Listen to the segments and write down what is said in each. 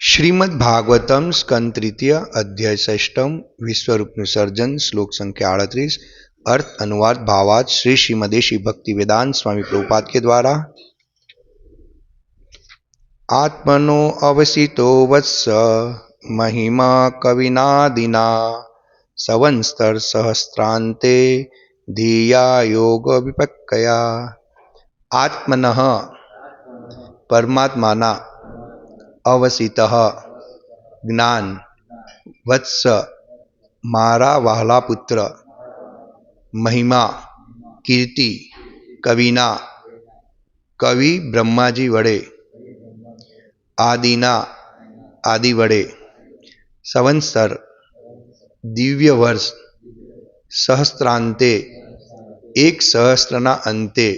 શ્રીમદ ભાગવતમ સ્કંદ તૃતીય અધ્યાય ષષ્ટમ વિશ્વરૂપનું સર્જન શ્લોક સંખ્યા આડત્રીસ અર્થ અનુવાદ ભાવાર્થ શ્રી શ્રીમદે શ્રી ભક્તિ વેદાંત સ્વામી પ્રભુપાદ કે દ્વારા આત્મનો અવસિતો વત્સ મહિમા કવિનાદિના સવંસ્તર સહસ્ત્રાંતે ધીયા યોગ વિપક્કયા આત્મનઃ પરમાત્માના અવસિત જ્ઞાન વત્સ મારા વહાલા પુત્ર મહિમા કીર્તિ કવિના કવિ બ્રહ્માજી વડે આદિના આદિ વડે સંવત્સર દિવ્ય વર્ષ સહસ્ત્રાંતે એક સહસ્ત્રના અંતે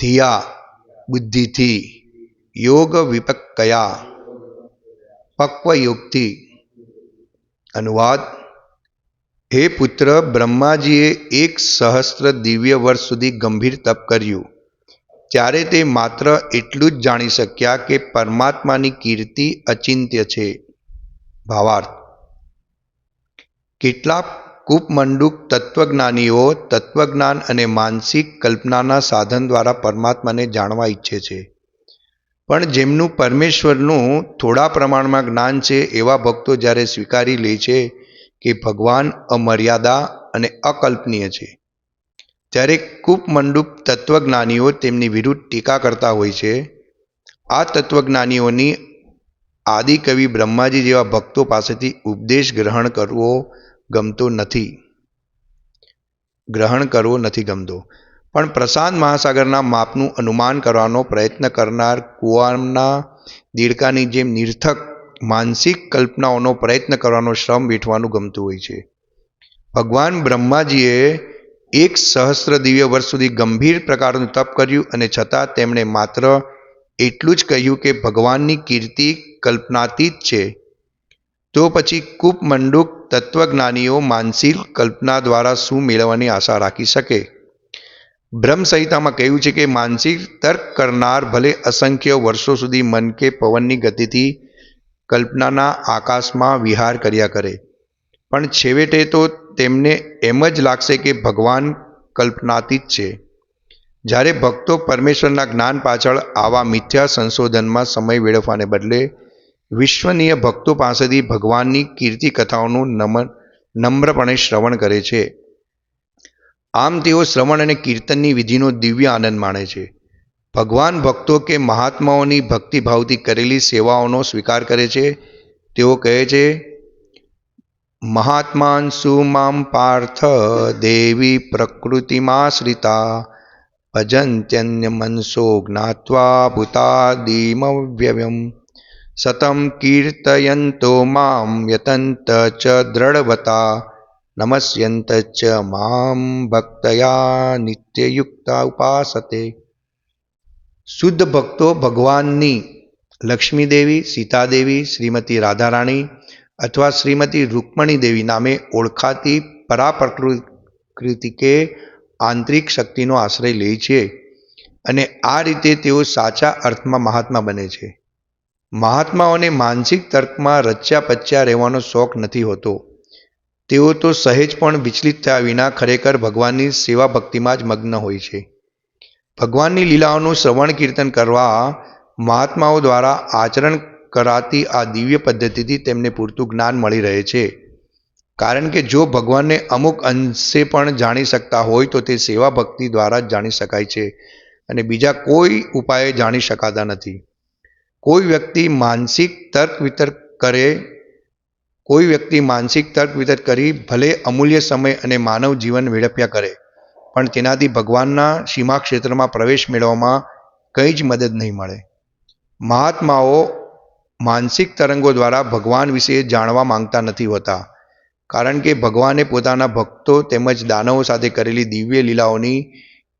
ધિયા બુદ્ધિથી યોગ વિપક્કયા પક્વયુક્તિ અનુવાદ હે પુત્ર બ્રહ્માજીએ એક સહસ્ત્ર દિવ્ય વર્ષ સુધી ગંભીર તપ કર્યું। ત્યારે તે માત્ર એટલું જ જાણી શક્યા કે પરમાત્માની કીર્તિ અચિંત્ય છે. ભાવાર્થ. કેટલાક કૂપમંડુક તત્વજ્ઞાનીઓ, તત્વજ્ઞાન અને માનસિક કલ્પનાના સાધન દ્વારા પરમાત્માને જાણવા ઈચ્છે છે. પણ જેમનું પરમેશ્વરનું થોડા પ્રમાણમાં જ્ઞાન છે, એવા ભક્તો જ્યારે સ્વીકારી લે છે કે ભગવાન અમર્યાદા અને અકલ્પનીય છે. ત્યારે કૂપમંડૂપ તત્વજ્ઞાનીઓ તેમની વિરુદ્ધ ટીકા કરતા હોય છે, આ તત્વજ્ઞાનીઓની આદિકવિ બ્રહ્માજી જેવા ભક્તો પાસેથી ઉપદેશ ગ્રહણ કરવો ગમતો નથી. ગ્રહણ કરવો નથી ગમતો. પણ પ્રશાંત મહાસાગરના માપનું અનુમાન કરવાનો પ્રયત્ન કરનાર કુવાના દેડકાની જેમ નિર્થક માનસિક કલ્પનાઓનો પ્રયત્ન કરવાનો શ્રમ વેઠવાનું ગમતું હોય છે. ભગવાન બ્રહ્માજીએ એક સહસ્ત્ર દિવ્ય વર્ષ સુધી ગંભીર પ્રકારનું તપ કર્યું અને છતાં તેમણે માત્ર એટલું જ કહ્યું કે ભગવાનની કીર્તિ કલ્પનાતીત છે. તો પછી કૂપમંડુક તત્વજ્ઞાનીઓ માનસિક કલ્પના દ્વારા શું મેળવવાની આશા રાખી શકે? બ્રહ્મ સંહિતામાં કહ્યું છે કે માનસિક તર્ક કરનાર ભલે અસંખ્ય વર્ષો સુધી મન કે પવનની ગતિથી કલ્પનાના આકાશમાં વિહાર કર્યા કરે. પણ છેવટે તો તેમને એમ જ લાગશે કે ભગવાન કલ્પનાતીત છે. જ્યારે ભક્તો પરમેશ્વરના જ્ઞાન પાછળ આવા મિથ્યા સંશોધનમાં સમય વેડફવાને બદલે વિશ્વનીય ભક્તો પાસેથી ભગવાનની કીર્તિ કથાઓનું નમન નમ્રપણે શ્રવણ કરે છે. આમ તેઓ શ્રવણ અને કીર્તનની વિધિનો દિવ્ય આનંદ માણે છે. ભગવાન ભક્તો કે મહાત્માઓની ભક્તિભાવથી કરેલી સેવાઓનો સ્વીકાર કરે છે. તેઓ કહે છે, મહાત્માન સુમામ પાર્થ દેવી પ્રકૃતિમાશ્રિતા ભજંત્યન્ય મનસો જ્ઞાત્વા ભૂતાદિમવ્યવ્યમ સતમ કીર્તયંતો મામ યતંત ચ દ્રઢવતા નમસ્યંત ચ મામ ભક્તયા નિત્યયુક્તા ઉપાસતે શુદ્ધ ભક્તો ભગવાનની લક્ષ્મીદેવી સીતાદેવી શ્રીમતી રાધારાણી અથવા શ્રીમતી રૂકમણી દેવી નામે ઓળખાતી પરાપ્રકૃતિ કે આંતરિક શક્તિનો આશ્રય લે છે અને આ રીતે તેઓ સાચા અર્થમાં મહાત્મા બને છે. મહાત્માઓને માનસિક તર્કમાં રચ્યા પચ્યા રહેવાનો શોખ નથી હોતો. તેઓ તો સહેજ પણ વિચલિત થયા વિના ખરેખર ભગવાનની સેવા ભક્તિમાં જ મગ્ન હોય છે. ભગવાનની લીલાઓનું શ્રવણ કીર્તન કરવા મહાત્માઓ દ્વારા આચરણ કરાતી આ દિવ્ય પદ્ધતિથી તેમને પૂરતું જ્ઞાન મળી રહે છે. કારણ કે જો ભગવાનને અમુક અંશે પણ જાણી શકતા હોય તો તે સેવા ભક્તિ દ્વારા જ જાણી શકાય છે અને બીજા કોઈ ઉપાયે જાણી શકાતા નથી. કોઈ વ્યક્તિ માનસિક તર્ક વિતર્ક કરે કોઈ વ્યક્તિ માનસિક તર્ક વિતર્ક કરી ભલે અમૂલ્ય સમય અને માનવ જીવન વેડફ્યા કરે, પણ તેનાથી ભગવાનના સીમા ક્ષેત્રમાં પ્રવેશ મેળવવામાં કંઈ જ મદદ નહીં મળે. મહાત્માઓ માનસિક તરંગો દ્વારા ભગવાન વિશે જાણવા માંગતા નથી હોતા, કારણ કે ભગવાને પોતાના ભક્તો તેમજ દાનવો સાથે કરેલી દિવ્ય લીલાઓની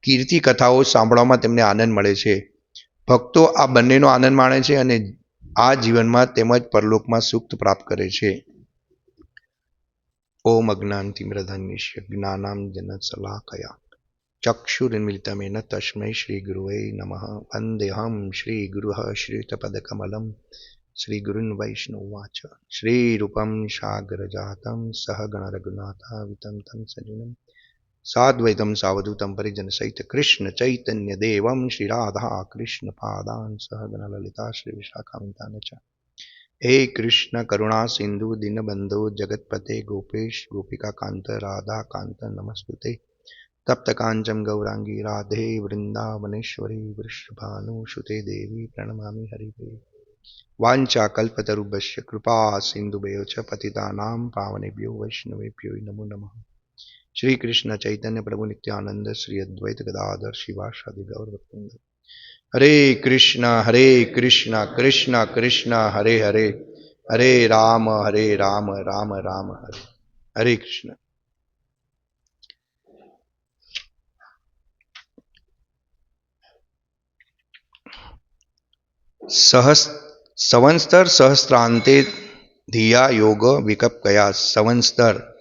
કીર્તિ કથાઓ સાંભળવામાં તેમને આનંદ મળે છે. ભક્તો આ બંનેનો આનંદ માણે છે અને આ જીવનમાં તેમજ પરલોકમાં સુખ પ્રાપ્ત કરે છે. ઓમજ્ઞાનતિમ્રધન્યસ્ય જ્ઞાનામ જનશલાકયા ચક્ષુર્મિલિતમેન તસ્મૈ શ્રીગુરવે નમઃ વંદેહમ શ્રીગુરુઃ શ્રીતપદકમલમ શ્રીગુરુન વૈષ્ણવવાચ શ્રીરૂપમ સાગરજાતમ સહગણરઘુનાથાવિતમ તમ સજીવમ સાદ્વૈતમ સાવધૂતમ પરિજન સહિત કૃષ્ણ ચૈતન્ય દેવમ શ્રી રાધા કૃષ્ણ પાદાન સહગણ લલિતા શ્રી વિશાખામિતાન ચા હે કૃષ્ણ, કરુણા, સિંધુ, દિનબંધુ, જગતપતે, ગોપેશ ગોપિકાકાંત રાધાકાંત નમસ્તુતે. તપ્તકાંચમ ગૌરાંગી, રાધે, વૃંદાવનેશ્વરી, વૃષભાનુસુતે દેવી, પ્રણમામી હરિદે વાંચા કલ્પતરુભ્ય કૃપા સિંધુભ્યો ચ પતિતાનામ, પાવનેભ્યો વૈષ્ણવેભ્યો નમો નમઃ. શ્રી કૃષ્ણ ચૈતન્ય પ્રભુ નિત્યાનંદ, શ્રી અદ્વૈત ગદાધર શિવાસાદિ ગૌરવકુંદ હરે કૃષ્ણ હરે કૃષ્ણ કૃષ્ણ કૃષ્ણ, હરે હરે. હરે રામ હરે રામ રામ રામ, હરે. હરે કૃષ્ણ. સહસ સંવત્સર સહસ્ત્રાંતે ધિયા યોગ વિકપ કયા સંવત્સર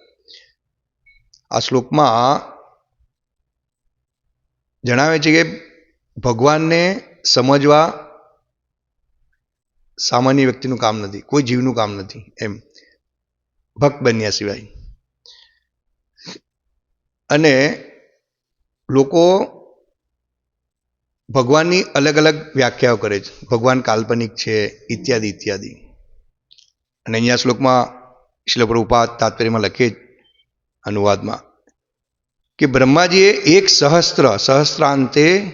આ શ્લોકમાં જણાવે છે કે ભગવાનને સમજવા સામાન્ય વ્યક્તિનું કામ નથી, કોઈ જીવનું કામ નથી, એમ. ભક્ત બન્યા સિવાય. અને લોકો ભગવાનની અલગ અલગ વ્યાખ્યાઓ કરે છે. ભગવાન કાલ્પનિક છે, ઇત્યાદિ ઇત્યાદિ. અને અહીંયા શ્લોકમાં શિલ પ્રભુપાદ તાત્પર્યમાં લખે અનુવાદમાં કે બ્રહ્માજીએ એક સહસ્ત્ર સહસ્ત્રાંતે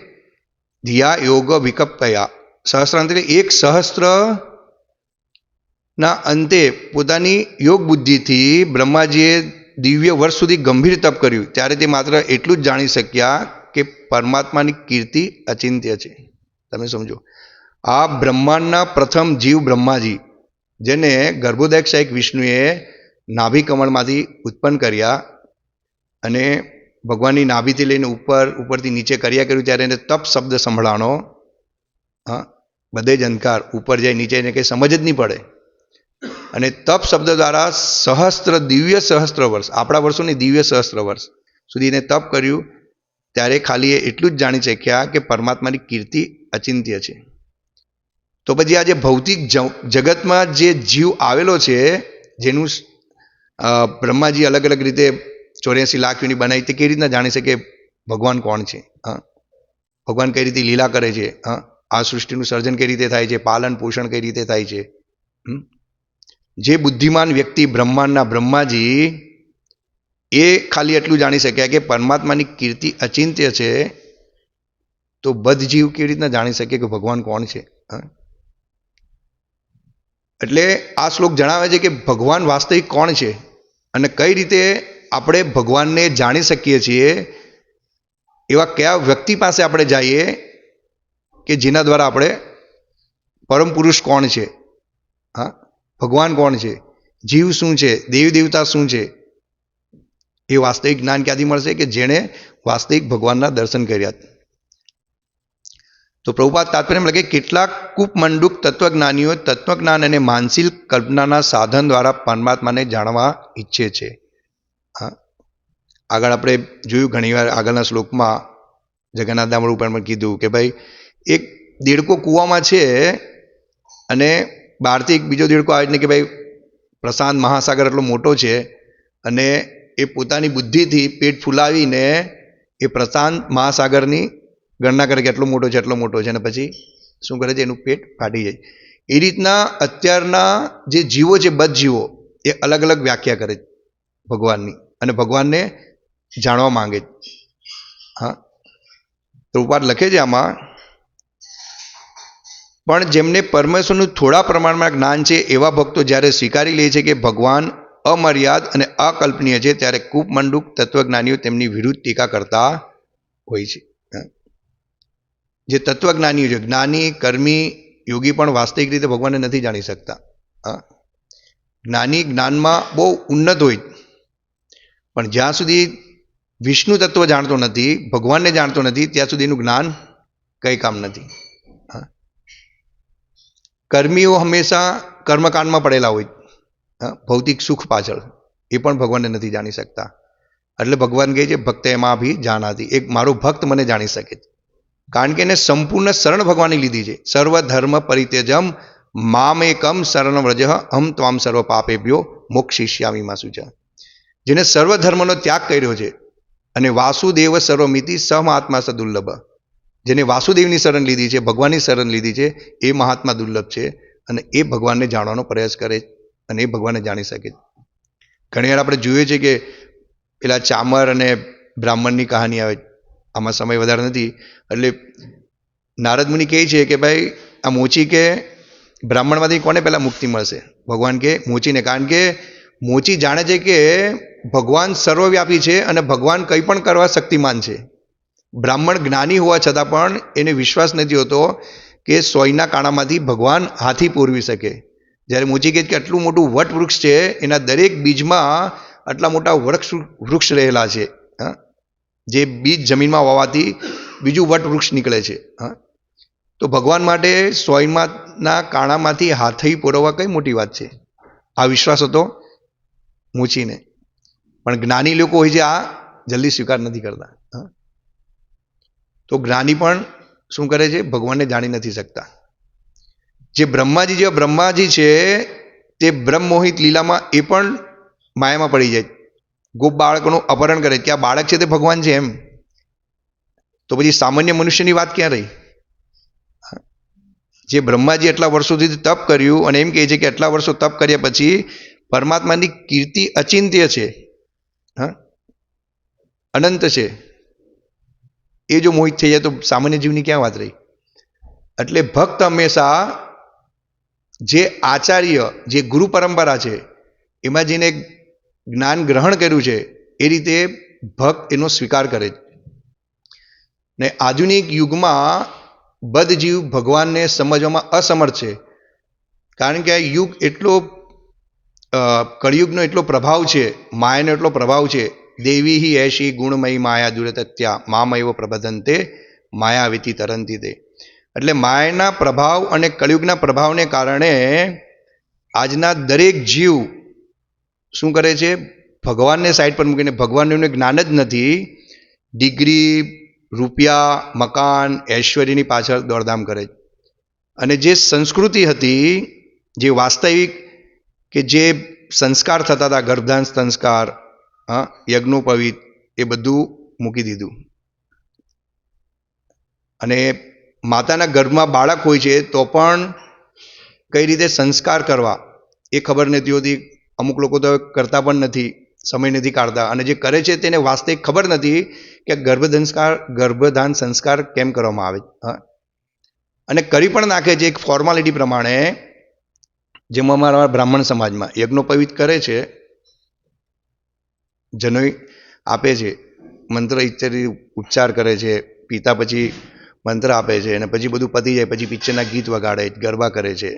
ધિયા યોગ વિકપ્તયા સહસ્ત્રાંત એટલે એક સહસ્ત્ર ના અંતે પોતાની યોગ બુદ્ધિથી બ્રહ્માજીએ દિવ્ય વર્ષ સુધી ગંભીર તપ કર્યું. ત્યારે તે માત્ર એટલું જ જાણી શક્યા કે પરમાત્માની કીર્તિ અચિંત્ય છે. તમે સમજો. આ બ્રહ્માંડના પ્રથમ જીવ બ્રહ્માજી, જેને ગર્ભોદય સાહેબ વિષ્ણુએ નાભિકમળમાંથી ઉત્પન્ન કર્યા અને ભગવાનની નાભીથી લઈને ઉપર, ઉપરથી નીચે કર્યા કર્યું ત્યારે એને તપ શબ્દ સંભળાણો, હા, બધે જ અંધકાર, ઉપર જાય, નીચે એને કંઈ સમજ જ નહીં પડે. અને તપ શબ્દ દ્વારા સહસ્ત્ર, દિવ્ય સહસ્ત્ર વર્ષ, આપણા વર્ષોની દિવ્ય સહસ્ત્ર વર્ષ સુધી એને તપ કર્યું, ત્યારે ખાલી એ એટલું જ જાણી શક્યા કે પરમાત્માની કીર્તિ અચિંત્ય છે. તો પછી આ જે ભૌતિક જગતમાં જે જીવ આવેલો છે, જેનું બ્રહ્માજી અલગ અલગ રીતે ચોર્યાસી લાખ યુનિટ બનાવી તે કેવી રીતના જાણી શકે ભગવાન કોણ છે? હા. ભગવાન કઈ રીતે લીલા કરે છે? હા. આ સૃષ્ટિનું સર્જન કઈ રીતે થાય છે? પાલન પોષણ કઈ રીતે થાય છે? જે બુદ્ધિમાન વ્યક્તિ બ્રહ્માંડના બ્રહ્માજી એ ખાલી એટલું જાણી શક્યા કે પરમાત્માની કીર્તિ અચિંત્ય છે તો બધ જીવ કેવી રીતના જાણી શકે કે ભગવાન કોણ છે? એટલે આ શ્લોક જણાવે છે કે ભગવાન વાસ્તવિક કોણ છે અને કઈ રીતે આપણે ભગવાનને જાણી શકીએ છીએ, એવા કયા વ્યક્તિ પાસે આપણે જઈએ કે જેના દ્વારા આપણે પરમ પુરુષ કોણ છે? હા, ભગવાન કોણ છે? જીવ શું છે? દેવી દેવતા શું છે? એ વાસ્તવિક જ્ઞાન ક્યાંથી મળશે કે જેણે વાસ્તવિક ભગવાનના દર્શન કર્યા? તો પ્રભુપાદ તાત્પર્ય લખે કેટલાક કૂપમંડુક તત્વજ્ઞાનીઓ તત્વજ્ઞાન અને માનસિક કલ્પનાના સાધન દ્વારા પરમાત્માને જાણવા ઈચ્છે છે. હા. આગળ આપણે જોયું ઘણીવાર આગળના શ્લોકમાં જગન્નાથ ઉપર પણ કીધું કે ભાઈ, એક દેડકો કૂવામાં છે અને બહારથી એક બીજો દેડકો આવે ને કે ભાઈ, પ્રશાંત મહાસાગર એટલો મોટો છે અને એ પોતાની બુદ્ધિથી પેટ ફૂલાવીને એ પ્રશાંત મહાસાગરની ગણના કરે કે એટલો મોટો છે, એટલો મોટો છે અને પછી શું કરે છે? એનું પેટ ફાટી જાય. એ રીતના અત્યારના જે જીવો છે બધ જીવો એ અલગ અલગ વ્યાખ્યા કરે ભગવાનની. અને ભગવાનને જાણવા માંગે. હા. પ્રભુપાદ લખે છે આમાં, પણ જેમને પરમેશ્વરનું થોડા પ્રમાણમાં જ્ઞાન છે, એવા ભક્તો જ્યારે સ્વીકારી લે છે કે ભગવાન અમર્યાદ અને અકલ્પનીય છે, ત્યારે કૂપમંડુક તત્વજ્ઞાનીઓ તેમની વિરુદ્ધ ટીકા કરતા હોય છે. જે તત્વજ્ઞાનીઓ છે, જ્ઞાની, કર્મી, યોગી પણ વાસ્તવિક રીતે ભગવાનને નથી જાણી શકતા. હા. જ્ઞાની જ્ઞાનમાં બહુ ઉન્નત હોય. પણ જ્યાં સુધી વિષ્ણુ તત્વ જાણતો નથી, ભગવાનને જાણતો નથી, ત્યાં સુધીનું જ્ઞાન કંઈ કામ નથી. કર્મીઓ હંમેશા કર્મકાંડમાં પડેલા હોય. ભૌતિક સુખ પાછળ. એ પણ ભગવાનને નથી જાણી શકતા. એટલે ભગવાન કહે છે, ભક્ત એમાં બી જાણાતી એક મારો ભક્ત મને જાણી શકે છે. કારણ કે એને સંપૂર્ણ શરણ ભગવાનની લીધી છે. સર્વ ધર્મ પરિત્યજમ મામ એકમ શરણ વ્રજ હમ ત્વામ સર્વ પાપેભ્યો મોક્ષિષ્યામી માસુ છે જેને સર્વ ધર્મનો ત્યાગ કર્યો છે. અને વાસુદેવ સર્વમિતિ સમહાત્મા સદુર્લભ જેને વાસુદેવની શરણ લીધી છે, ભગવાનની શરણ લીધી છે, એ મહાત્મા દુર્લભ છે અને એ ભગવાનને જાણવાનો પ્રયાસ કરે અને એ ભગવાનને જાણી શકે ઘણીવાર આપણે જોઈએ છીએ કે પેલા ચામર અને બ્રાહ્મણની કહાની આવે આમાં સમય વધારે નથી. એટલે નારદ મુનિ કહે છે કે ભાઈ, આ મોચી કે બ્રાહ્મણમાંથી કોને પહેલાં મુક્તિ મળશે? ભગવાન કે, મોચીને. કારણ કે મોચી જાણે છે કે ભગવાન સર્વવ્યાપી છે અને ભગવાન કંઈ પણ કરવા શક્તિમાન છે. બ્રાહ્મણ જ્ઞાની હોવા છતાં પણ એને વિશ્વાસ નથી હોતો કે સોયના કાણામાંથી ભગવાન હાથી પૂરવી શકે. જ્યારે મૂચી કહે છે કે આટલું મોટું વટવૃક્ષ છે, એના દરેક બીજમાં આટલા મોટા વૃક્ષ વૃક્ષ રહેલા છે જે બીજ જમીનમાં વાવાથી બીજું વટવૃક્ષ નીકળે છે તો ભગવાન માટે સોયમાંના કાણામાંથી હાથી પૂરવવા કઈ મોટી વાત છે? આ વિશ્વાસ હતો મૂચીને પણ જ્ઞાની લોકો હોય છે, આ જલ્દી સ્વીકાર નથી કરતા. તો જ્ઞાની પણ શું કરે છે? ભગવાનને જાણી નથી શકતા. જે બ્રહ્માજી જેવા બ્રહ્માજી છે, તે બ્રહ્મમોહિત લીલામાં એ પણ માયામાં પડી જાય. ગોપ બાળકોનું અપહરણ કરે કે આ બાળક છે તે ભગવાન છે એમ. તો પછી સામાન્ય મનુષ્યની વાત ક્યાં રહી? જે બ્રહ્માજી એટલા વર્ષોથી તપ કર્યું અને એમ કહે છે કે એટલા વર્ષો તપ કર્યા પછી પરમાત્માની કીર્તિ અચિંત્ય છે. હા? અનંત છે. એ જો મોહિત થઈ જાય તો સામાન્ય જીવની ક્યાં વાત રહી? એટલે ભક્ત હંમેશા જે આચાર્ય, જે ગુરુ પરંપરા છે, એમાં જેને જ્ઞાન ગ્રહણ કર્યું છે, એ રીતે ભક્ત એનો સ્વીકાર કરે ને આધુનિક યુગમાં બધ જીવ ભગવાનને સમજવામાં અસમર્થ છે. કારણ કે આ યુગ એટલો કળિયુગનો એટલો પ્રભાવ છે, માયાનો એટલો પ્રભાવ છે, દેવી હિ એશી ગુણમયી માયા દુરતત્યા મામયવ પ્રબધંતે માયાવિતિ તરંતી તે એટલે માયાના પ્રભાવ અને કળિયુગના પ્રભાવને કારણે આજના દરેક જીવ શું કરે છે, ભગવાનને સાઈડ પર મૂકીને, ભગવાનનું જ્ઞાન જ નથી, ડિગ્રી, રૂપિયા, મકાન, ઐશ્વર્યની પાછળ દોડધામ કરે અને જે સંસ્કૃતિ હતી, જે વાસ્તવિક કે જે સંસ્કાર થતા હતા ગર્ભધાન સંસ્કાર, હા, યજ્ઞોપવિત, એ બધું મૂકી દીધું. અને માતાના ગર્ભમાં બાળક હોય છે, તો પણ કઈ રીતે સંસ્કાર કરવા, એ ખબર નથી હોતી. અમુક લોકો તો કરતા પણ નથી, સમય નથી કાઢતા. અને જે કરે છે તેને વાસ્તવિક ખબર નથી કે ગર્ભધંસ્કાર, ગર્ભધાન સંસ્કાર કેમ કરવામાં આવે હા. અને કરી પણ નાખે છે, એક ફોર્માલિટી પ્રમાણે જેમાં અમારા બ્રાહ્મણ સમાજમાં યજ્ઞોપવિત કરે છે, જનોઈ આપે છે, મંત્ર ઇત્યાદિ ઉચ્ચાર કરે છે, પિતા પછી મંત્ર આપે છે અને પછી બધું પતી જાય, પછી પિક્ચરના ગીત વગાડે, ગરબા કરે છે.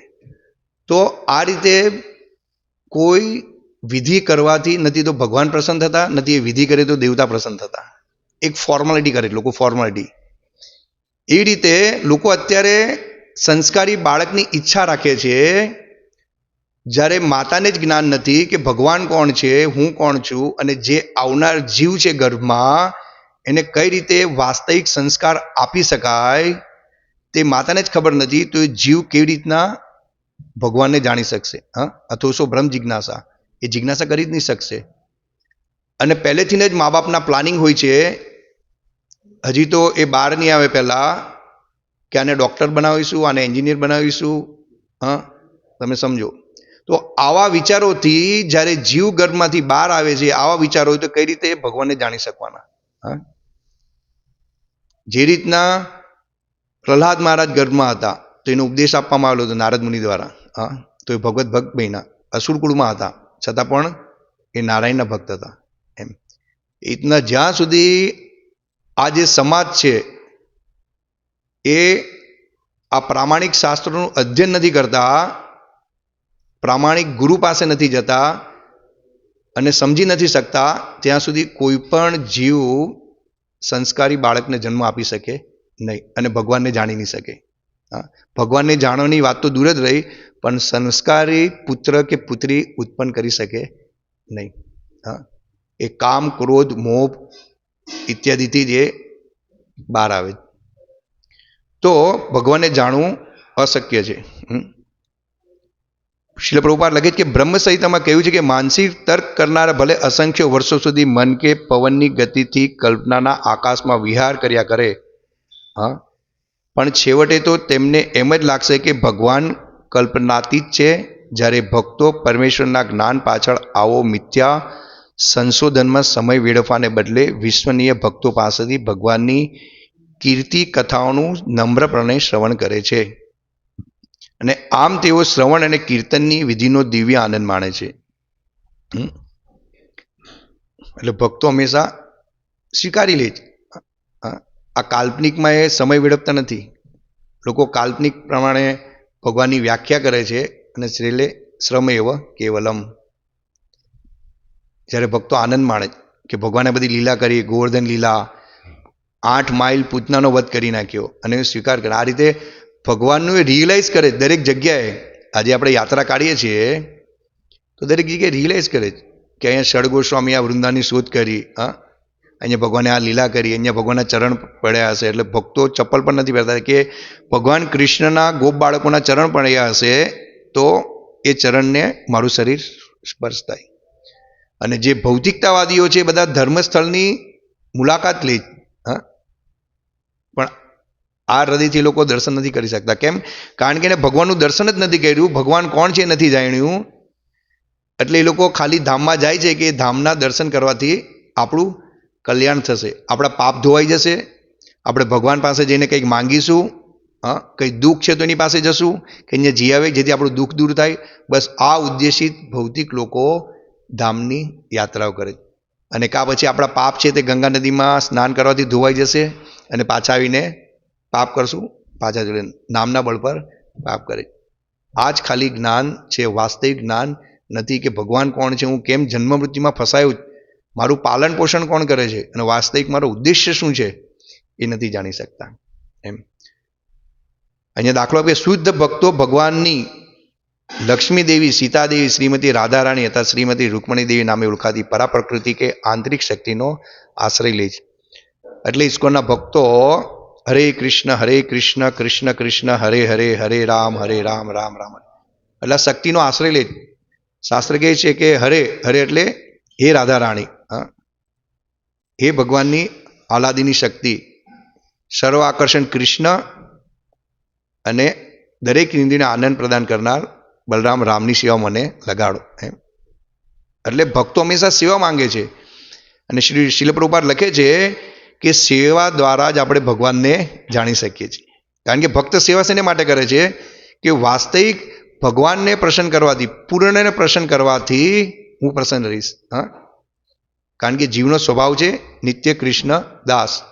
તો આ રીતે કોઈ વિધિ કરવાથી નથી તો ભગવાન પ્રસન્ન થતા, નથી એ વિધિ કરે તો દેવતા પ્રસન્ન થતા. એક ફોર્માલિટી કરે લોકો ફોર્માલિટી એ રીતે લોકો અત્યારે સંસ્કારી બાળકની ઈચ્છા રાખે છે જ્યારે માતાને જ જ્ઞાન નથી કે ભગવાન કોણ છે, હું કોણ છું અને જે આવનાર જીવ છે ગર્ભમાં, એને કઈ રીતે વાસ્તવિક સંસ્કાર આપી શકાય તે માતાને જ ખબર નથી, તો એ જીવ કેવી રીતના ભગવાનને જાણી શકશે? હા? અથવા શું ભ્રમ જિજ્ઞાસા? એ જિજ્ઞાસા કરી જ નહીં શકશે. અને પહેલેથીને જ મા બાપના પ્લાનિંગ હોય છે, હજી તો એ બહાર નહીં આવે પહેલાં, કે આને ડૉક્ટર બનાવીશું, આને એન્જિનિયર બનાવીશું, હા? તમે સમજો. તો આવા વિચારોથી જ્યારે જીવ ગર્ભમાંથી બહાર આવે છે, આવા વિચારો હોય તો કઈ રીતે ભગવાનને જાણી શકવાના? હા? જે રીતના પ્રહલાદ મહારાજ ગર્ભમાં હતા, તો એનો ઉપદેશ આપવામાં આવેલો હતો નારદ મુનિ દ્વારા. હા? તો એ ભગવત ભક્ત બન્યા. અસુરકુળમાં હતા. છતાં પણ એ નારાયણના ભક્ત હતા એમ. રીતના જ્યાં સુધી આ જે સમાજ છે, એ આ પ્રામાણિક શાસ્ત્રોનું અધ્યયન નથી કરતા પ્રામાણિક ગુરુ પાસે નથી જતા અને સમજી નથી શકતા, ત્યાં સુધી કોઈ પણ જીવ સંસ્કારી બાળકને જન્મ આપી શકે નહીં અને ભગવાનને જાણી નહીં શકે. હા, ભગવાનને જાણવાની વાત તો દૂર જ રહી, પણ સંસ્કારી પુત્ર કે પુત્રી ઉત્પન્ન કરી શકે નહીં. હા, એ કામ, ક્રોધ, મોહ ઇત્યાદિથી જે બહાર આવે. તો ભગવાનને જાણવું અશક્ય છે. શિલ પ્રભુપાદ લખે કે બ્રહ્મ સંહિતામાં કહ્યું છે કે માનસિક તર્ક કરનારા ભલે અસંખ્ય વર્ષો સુધી મન કે પવનની ગતિથી કલ્પનાના આકાશમાં વિહાર કર્યા કરે. હા? પણ છેવટે તો તેમને એમ જ લાગશે કે ભગવાન કલ્પનાતીત છે, જ્યારે ભક્તો પરમેશ્વરના જ્ઞાન પાછળ આવો મિથ્યા સંશોધનમાં સમય વેડફવાને બદલે વિશ્વનીય ભક્તો પાસેથી ભગવાનની કીર્તિ કથાઓનું નમ્રપણે શ્રવણ કરે છે. અને આમ તેઓ શ્રવણ અને કીર્તનની વિધિનો દિવ્ય આનંદ માણે છે? એટલે ભક્તો હંમેશા સ્વીકારી લે છે. આ કાલ્પનિકમાં એ સમય વેડપતા નથી. લોકો કાલ્પનિક પ્રમાણે ભગવાનની વ્યાખ્યા કરે છે અને શ્રેલે શ્રમ એવ કેવલમ. જ્યારે ભક્તો આનંદ માણે કે ભગવાને બધી લીલા કરી, ગોવર્ધન લીલા, આઠ માઇલ પૂતનાનો વધ કરી નાખ્યો અને સ્વીકાર કરે આ રીતે ભગવાનનું એ રિયલાઇઝ કરે દરેક જગ્યાએ. આજે આપણે યાત્રા કાઢીએ છીએ, તો દરેક જગ્યાએ રિયલાઇઝ કરે કે અહીંયા ષડગોસ્વામી આ વૃંદાની શોધ કરી, હા? અહીંયા ભગવાને આ લીલા કરી, અહીંયા ભગવાનના ચરણ પડ્યા હશે. એટલે ભક્તો ચપ્પલ પણ નથી પહેરતા. કે ભગવાન કૃષ્ણના ગોપ બાળકોના ચરણ પડ્યા હશે, તો એ ચરણને મારું શરીર સ્પર્શ થાય અને જે ભૌતિકતાવાદીઓ છે એ બધા ધર્મસ્થળની મુલાકાત લે આ હૃદયથી લોકો દર્શન નથી કરી શકતા. કેમ? કારણ કે એને ભગવાનનું દર્શન જ નથી કર્યું. ભગવાન કોણ છે નથી જાણ્યું. એટલે એ લોકો ખાલી ધામમાં જાય છે કે ધામના દર્શન કરવાથી આપણું કલ્યાણ થશે. આપણા પાપ ધોવાઈ જશે. આપણે ભગવાન પાસે જઈને કંઈક માંગીશું. હા? કંઈ દુઃખ છે તો એની પાસે જશું. કે અહીંયા જી આવે જેથી આપણું દુઃખ દૂર થાય. બસ આ ઉદ્દેશિત ભૌતિક લોકો ધામની યાત્રાઓ કરે અને કા પછી આપણા પાપ છે તે ગંગા નદીમાં સ્નાન કરવાથી ધોવાઈ જશે અને પાછા આવીને પાપ કરશું. પાછા જોડે નામના બળ પર પાપ કરે. આ જ ખાલી જ્ઞાન છે, વાસ્તવિક જ્ઞાન નથી કે ભગવાન કોણ છે, હું કેમ જન્મ મૃત્યુમાં ફસાયો. મારું પાલન પોષણ કોણ કરે છે? અને વાસ્તવિક મારો ઉદ્દેશ્ય શું છે? એ નથી જાણી શકતા. એમ. અહીંયા દાખલો આપીએ. શુદ્ધ ભક્તો ભગવાનની લક્ષ્મી દેવી, સીતાદેવી, શ્રીમતી રાધારાણી હતા. શ્રીમતી રૂકમણી દેવી નામે ઓળખાતી પરા પ્રકૃતિ કે આંતરિક શક્તિનો આશ્રય લે છે. એટલે ઇસ્કોનના ભક્તો હરે કૃષ્ણ હરે કૃષ્ણ કૃષ્ણ કૃષ્ણ હરે હરે હરે રામ હરે રામ રામ રામ એટલે શક્તિનો આશ્રય લે શાસ્ત્ર કહે છે કે હરે હરે એટલે હે રાધા રાણી હા ભગવાનની આલાદીની શક્તિ. સર્વ આકર્ષણ કૃષ્ણ અને દરેક ઇન્દ્રિયને આનંદ પ્રદાન કરનાર બલરામ રામની સેવા મને લગાડો, એમ. એટલે ભક્તો હંમેશા સેવા માંગે છે. અને શ્રી શિલપ્રભુપાદ લખે છે કે સેવા દ્વારા જ આપણે ભગવાનને જાણી શકીએ છીએ. કારણ કે ભક્ત સેવા શેને માટે કરે છે? કે વાસ્તવિક ભગવાનને પ્રસન્ન કરવાથી, પૂર્ણને પ્રસન્ન કરવાથી હું પ્રસન્ન રહીશ. હા? કારણ કે જીવનો સ્વભાવ છે, નિત્ય કૃષ્ણ દાસ.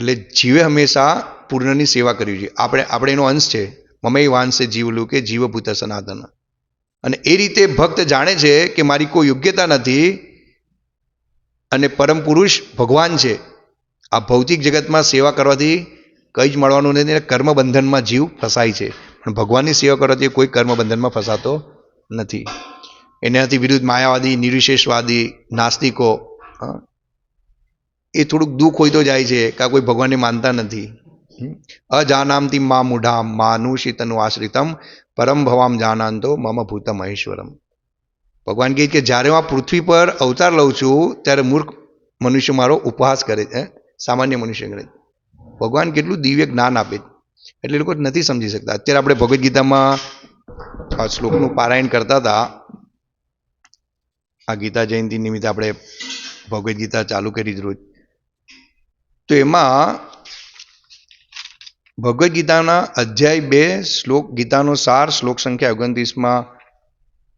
એટલે જીવે હંમેશા પૂર્ણની સેવા કરવી જોઈએ. આપણે આપણે એનો અંશ છે. મમય વાંશે જીવલું કે જીવભૂત સનાતન. અને એ રીતે ભક્ત જાણે છે કે મારી કોઈ યોગ્યતા નથી અને પરમ પુરુષ ભગવાન છે. આ ભૌતિક જગતમાં સેવા કરવાથી કંઈ જ મળવાનું નથી કર્મબંધનમાં જીવ ફસાય છે. પણ ભગવાનની સેવા કરવાથી કોઈ કર્મબંધનમાં ફસાતો નથી. એનાથી વિરુદ્ધ માયાવાદી, નિર્વિશેષવાદી, નાસ્તિકો એ થોડુંક દુઃખ હોય તો જાય છે કાં કોઈ ભગવાનને માનતા નથી. અજાનામતી મા મૂઢામ માનુષિતનું આશ્રિતમ પરમ ભવામ જાનાંતો મમ ભૂતમ મહેશ્વરમ ભગવાન કહે કે જ્યારે હું આ પૃથ્વી પર અવતાર લઉં છું, ત્યારે મૂર્ખ મનુષ્ય મારો ઉપહાસ કરે છે સામાન્ય મનુષ્ય કરે. ભગવાન કેટલું દિવ્ય જ્ઞાન આપે છે. એટલે લોકો નથી સમજી શકતા અત્યારે આપણે ભગવદ્ ગીતામાં શ્લોકનું પારાયણ કરતા હતા આ ગીતા જયંતિ નિમિત્તે આપણે ભગવદ્ ગીતા ચાલુ કરી જ રોજ તો એમાં ભગવદ્ ગીતાના અધ્યાય બે શ્લોક, ગીતાનો સાર, શ્લોક સંખ્યા ઓગણત્રીસમાં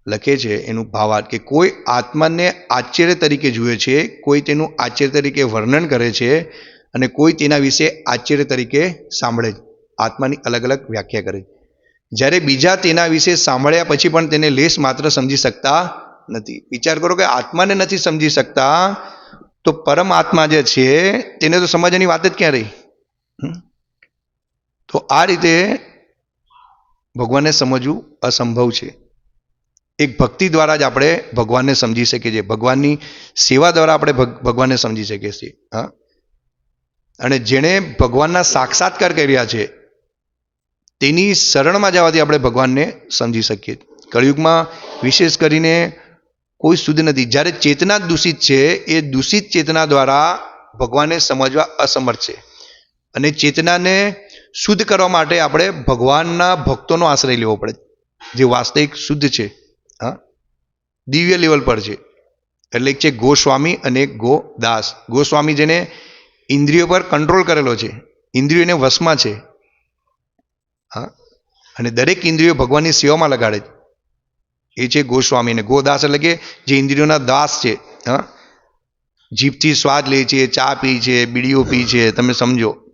લખે છે એનું ભાવાર્થ કે કોઈ આત્માને આશ્ચર્ય તરીકે જુએ છે, કોઈ તેનું આશ્ચર્ય તરીકે વર્ણન કરે છે અને કોઈ તેના વિશે આશ્ચર્ય તરીકે સાંભળે આત્માની અલગ અલગ વ્યાખ્યા કરે જ્યારે બીજા તેના વિશે સાંભળ્યા પછી પણ તેને લેશ માત્ર સમજી શકતા નથી. વિચાર કરો કે આત્માને નથી સમજી શકતા, તો પરમ આત્મા જે છે તેને તો સમજવાની વાત જ ક્યાં રહી? તો આ રીતે ભગવાનને સમજવું અસંભવ છે. એક ભક્તિ દ્વારા જ આપણે ભગવાનને સમજી શકીએ છીએ. ભગવાનની સેવા દ્વારા આપણે ભગ- ભગવાનને સમજી શકીએ છીએ. હા? અને જેણે ભગવાનના સાક્ષાત્કાર કર્યા છે, તેની શરણમાં જવાથી આપણે ભગવાનને સમજી શકીએ. કળિયુગમાં વિશેષ કરીને કોઈ શુદ્ધ નથી. જ્યારે ચેતના દૂષિત છે, એ દૂષિત ચેતના દ્વારા ભગવાનને સમજવા અસમર્થ છે. અને ચેતનાને શુદ્ધ કરવા માટે આપણે ભગવાનના ભક્તોનો આશ્રય લેવો પડે. જે વાસ્તવિક શુદ્ધ છે. હા? દિવ્ય લેવલ પર છે. એટલે એક છે ગોસ્વામી અને ગોદાસ ગોસ્વામી જેને ઇન્દ્રિયો પર કંટ્રોલ કરેલો છે. ઇન્દ્રિયોને વશમાં છે. હા? અને દરેક ઇન્દ્રિયો ભગવાનની સેવામાં લગાડે છે. એ છે ગોસ્વામી અને ગોદાસ એટલે કે જે ઇન્દ્રિયોના દાસ છે. હા? જીભથી સ્વાદ લે છે, ચા પી છે, બીડીઓ પી છે, તમે સમજો.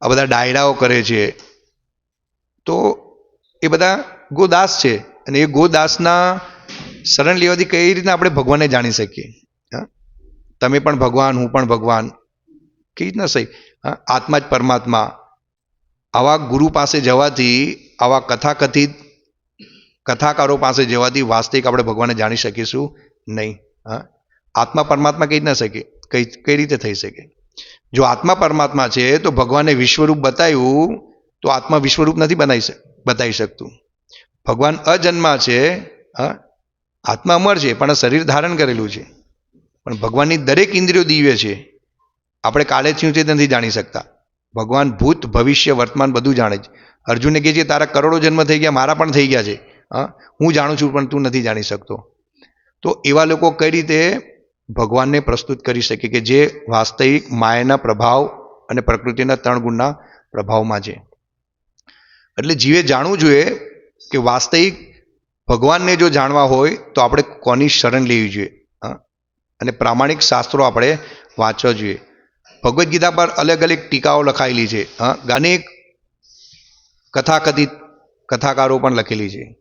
આ બધા ડાયરાઓ કરે છે. તો એ બધા ગોદાસ છે. અને એ ગોદાસના શરણ લેવાથી કઈ રીતના આપણે ભગવાનને જાણી શકીએ? હા? તમે પણ ભગવાન, હું પણ ભગવાન. કેવી રીતના સહી? આત્મા જ પરમાત્મા. આવા ગુરુ પાસે જવાથી, આવા કથાકથિત, કથાકારો પાસે જવાથી વાસ્તવિક આપણે ભગવાનને જાણી શકીશું નહીં. હા? આત્મા પરમાત્મા કઈ રીતના શકે? કઈ કઈ રીતે થઈ શકે? જો આત્મા પરમાત્મા છે, તો ભગવાને વિશ્વરૂપ બતાવ્યું તો આત્મા વિશ્વરૂપ નથી બનાવી શક બતાવી શકતું. ભગવાન અજન્મા છે આત્મા અમર છે, પણ શરીર ધારણ કરેલું છે. પણ ભગવાનની દરેક ઇન્દ્રિયો દિવ્ય છે. આપણે કાલે થયું તે નથી જાણી શકતા. ભગવાન ભૂત, ભવિષ્ય, વર્તમાન બધું જાણે છે. અર્જુને કહે છે, તારા કરોડો જન્મ થઈ ગયા, મારા પણ થઈ ગયા છે. હા? હું જાણું છું, પણ તું નથી જાણી શકતો. તો એવા લોકો કઈ રીતે ભગવાનને પ્રસ્તુત કરી શકે કે જે વાસ્તવિક માયાના પ્રભાવ અને પ્રકૃતિના ત્રણ ગુણના પ્રભાવમાં છે? એટલે જીવે જાણવું જોઈએ કે વાસ્તવિક ભગવાનને જો જાણવા હોય, તો આપણે કોની શરણ લેવી જોઈએ? અને પ્રામાણિક શાસ્ત્રો આપણે વાંચવા જોઈએ. ભગવદ્ ગીતા પર અલગ અલગ ટીકાઓ લખાયેલી છે. હા? અનેક કથાકથિત કથાકારો પણ લખેલી છે.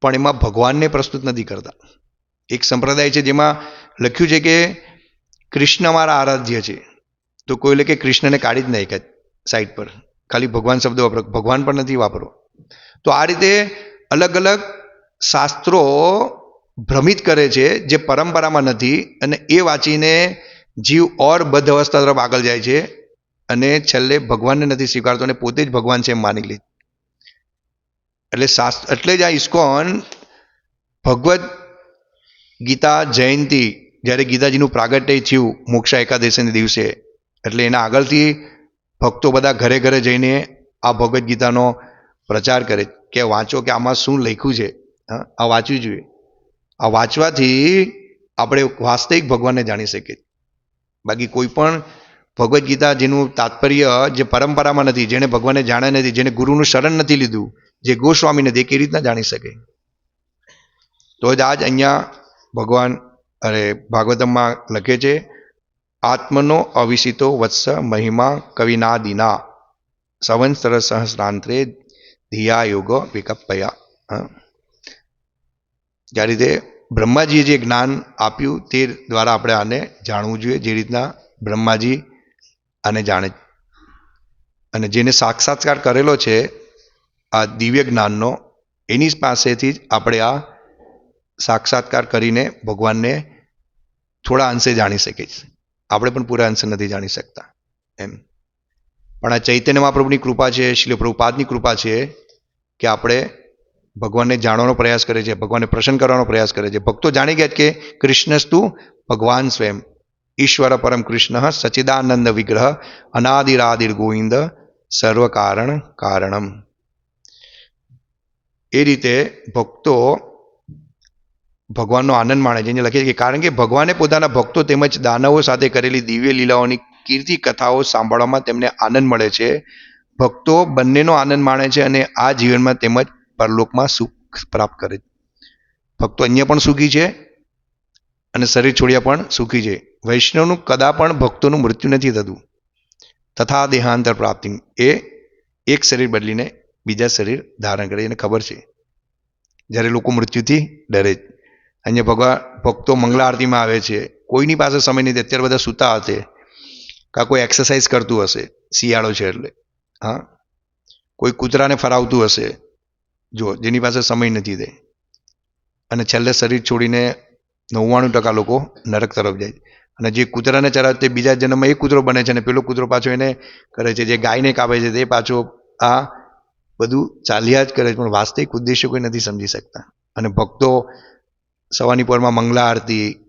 પણ એમાં ભગવાનને પ્રસ્તુત નથી કરતા. એક સંપ્રદાય છે જેમાં લખ્યું છે કે કૃષ્ણ મારા આરાધ્ય છે. તો કોઈ કે કૃષ્ણને કાઢી જ નાખ્યા સાઈડ પર. ખાલી ભગવાન શબ્દ વાપરો. ભગવાન પણ નથી વાપરો તો આ રીતે અલગ અલગ શાસ્ત્રો ભ્રમિત કરે છે જે પરંપરામાં નથી અને એ વાંચીને જીવ ઓર બદ્ધ અવસ્થા તરફ આગળ જાય છે અને છેલ્લે ભગવાનને નથી સ્વીકારતો અને પોતે જ ભગવાન છે એમ માની લે. એટલે શાસ્ત્ર, એટલે જ આ ઇસ્કોન ભગવદ્ ગીતા જયંતી, જ્યારે ગીતાજીનું પ્રાગટ્ય થયું મોક્ષા એકાદશીના દિવસે, એટલે એના આગળથી ભક્તો બધા ઘરે ઘરે જઈને આ ભગવદ્ ગીતાનો પ્રચાર કરે કે વાંચો કે આમાં શું લખ્યું છે. આ વાંચવું જોઈએ. આ વાંચવાથી આપણે વાસ્તવિક ભગવાનને જાણી શકીએ. બાકી કોઈ પણ ભગવદ્ ગીતા જેનું તાત્પર્ય જે પરંપરામાં નથી, જેણે ભગવાનને જાણ્યા નથી જેને ગુરુનું શરણ નથી લીધું, જે ગોસ્વામી નથી એ કેવી રીતના જાણી શકે. તો જ આજ અહીંયા ભગવાન, અરે, ભાગવતમમાં લખે છે, આત્મનો અવિષિતો વત્સ મહિમા કવિનાદિના સંવત્સર સહસ્રાંતરે ધિયા યોગ વિકપયા જે રીતે બ્રહ્માજીએ જે જ્ઞાન આપ્યું તે દ્વારા આપણે આને જાણવું જોઈએ, જે રીતના બ્રહ્માજી આને જાણે અને જેને સાક્ષાત્કાર કરેલો છે, આ દિવ્ય જ્ઞાનનો, એની પાસેથી જ આપણે આ સાક્ષાત્કાર કરીને ભગવાનને થોડા અંશે જાણી શકીએ છીએ. આપણે પણ પૂરા અંશે નથી જાણી શકતા, એમ. પણ આ ચૈતન્ય મહાપ્રભુની કૃપા છે, શ્રી પ્રભુપાદની કૃપા છે કે આપણે ભગવાનને જાણવાનો પ્રયાસ કરે છે ભગવાનને પ્રસન્ન કરવાનો પ્રયાસ કરે છે ભક્તો જાણી ગયા કે કૃષ્ણસ્તુ ભગવાન સ્વયં. ઈશ્વર પરમ કૃષ્ણ સચિદાનંદ વિગ્રહ અનાદિરાદિર ગોવિંદ સર્વ કારણ કારણમ. એ રીતે ભક્તો ભગવાનનો આનંદ માણે છે. લખે છે કે કારણ કે ભગવાને પોતાના ભક્તો તેમજ દાનવો સાથે કરેલી દિવ્ય લીલાઓની કીર્તિ કથાઓ સાંભળવામાં તેમને આનંદ મળે છે. ભક્તો બંનેનો આનંદ માણે છે અને આ જીવનમાં તેમજ પરલોકમાં સુખ પ્રાપ્ત કરે છે. ભક્તો અહીંયા પણ સુખી છે અને શરીર છોડ્યા પણ સુખી છે. વૈષ્ણવનું કદા પણ ભક્તોનું મૃત્યુ નથી થતું. તથા દેહાંતર પ્રાપ્તિ એ એક શરીર બદલીને બીજા શરીર ધારણ કરે એને ખબર છે. જ્યારે લોકો મૃત્યુથી ડરે અહીંયા ભગવાન ભક્તો મંગળા આરતીમાં આવે છે. કોઈની પાસે સમય નથી. અત્યારે બધા સૂતા હશે. કાં કોઈ એક્સરસાઇઝ કરતું હશે, શિયાળો છે એટલે, હા? કોઈ કૂતરાને ફરાવતું હશે, જો, જેની પાસે સમય નથી તે. અને છેલ્લે શરીર છોડીને નવ્વાણું ટકા લોકો નરક તરફ જાય છે. અને જે કૂતરાને ચરાવે તે બીજા જન્મમાં એ કૂતરો બને છે અને પેલો કૂતરો પાછો એને કરે છે. જે ગાયને કાપે છે તે પાછો આ બધું ચાલ્યા જ કરે છે. પણ વાસ્તવિક ઉદ્દેશ્ય કોઈ નથી સમજી શકતા. અને ભક્તો સવારની પોરમાં મંગલા આરતી,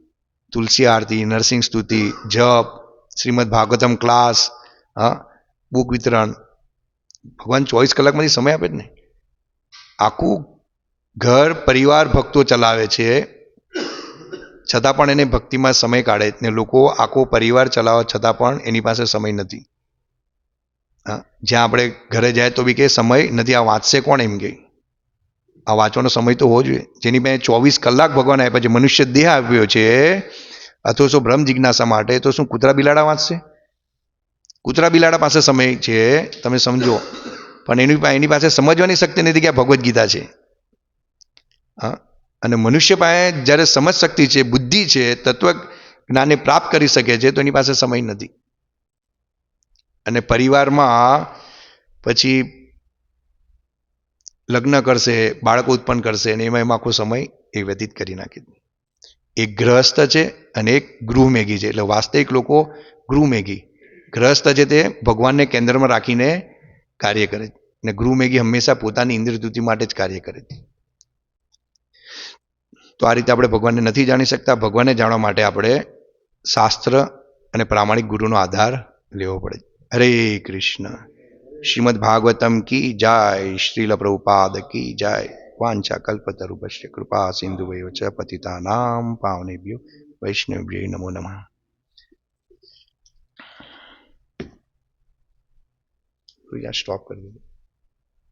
તુલસી આરતી, નરસિંહ સ્તુતિ, જપ શ્રીમદ ભાગવતમ ક્લાસ, હા, બુક વિતરણ. ભગવાન ચોવીસ કલાકમાંથી સમય આપે જ ને આખું ઘર પરિવાર ભક્તો ચલાવે છે. છતાં પણ એને ભક્તિમાં સમય કાઢે ને લોકો આખો પરિવાર ચલાવવા છતાં પણ એની પાસે સમય નથી. હા, જ્યાં આપણે ઘરે જાય તો બી કે સમય નથી. આ વાંચશે કોણ એમ કે? આ વાંચવાનો સમય તો હોવો જોઈએ. જેની પાસે ચોવીસ કલાક ભગવાન આપ્યા છે. મનુષ્ય દેહ આપ્યો છે. અથવા શું બ્રહ્મ જિજ્ઞાસા માટે તો શું કૂતરા બિલાડા વાંચશે? કૂતરા બિલાડા પાસે સમય છે, તમે સમજો. પણ એની એની પાસે સમજવાની શક્તિ નથી કે આ ભગવદ્ ગીતા છે. હા? અને મનુષ્ય પાસે જ્યારે સમજ શક્તિ છે, બુદ્ધિ છે, તત્વ જ્ઞાને પ્રાપ્ત કરી શકે છે, તો એની પાસે સમય નથી. અને પરિવારમાં પછી લગ્ન કરશે, બાળકો ઉત્પન્ન કરશે અને એમાં એમાં આખો સમય એ વ્યતીત કરી નાખે એક ગ્રહસ્થ છે અને એક ગૃહમેઘી છે. એટલે વાસ્તવિક લોકો ગૃહમેઘી. ગ્રહસ્થ છે તે ભગવાનને કેન્દ્રમાં રાખીને કાર્ય કરે છે. અને ગૃહમેઘી હંમેશા પોતાની ઇન્દ્રતૃતિ માટે જ કાર્ય કરે છે. તો આ રીતે આપણે ભગવાનને નથી જાણી શકતા. ભગવાનને જાણવા માટે આપણે શાસ્ત્ર અને પ્રામાણિક ગુરુનો આધાર લેવો પડે હરે કૃષ્ણ. શ્રીમદ ભાગવતમ કી જય. શ્રીલ પ્રભુપાદ કી જય. વાંચા કલ્પતરુપશ્ય કૃપા સિંધુ વયો ચ પતિતાનામ પાવનેભ્યો વૈષ્ણવ્ય નમો નમઃ તો યા સ્ટોપ કરી દીધું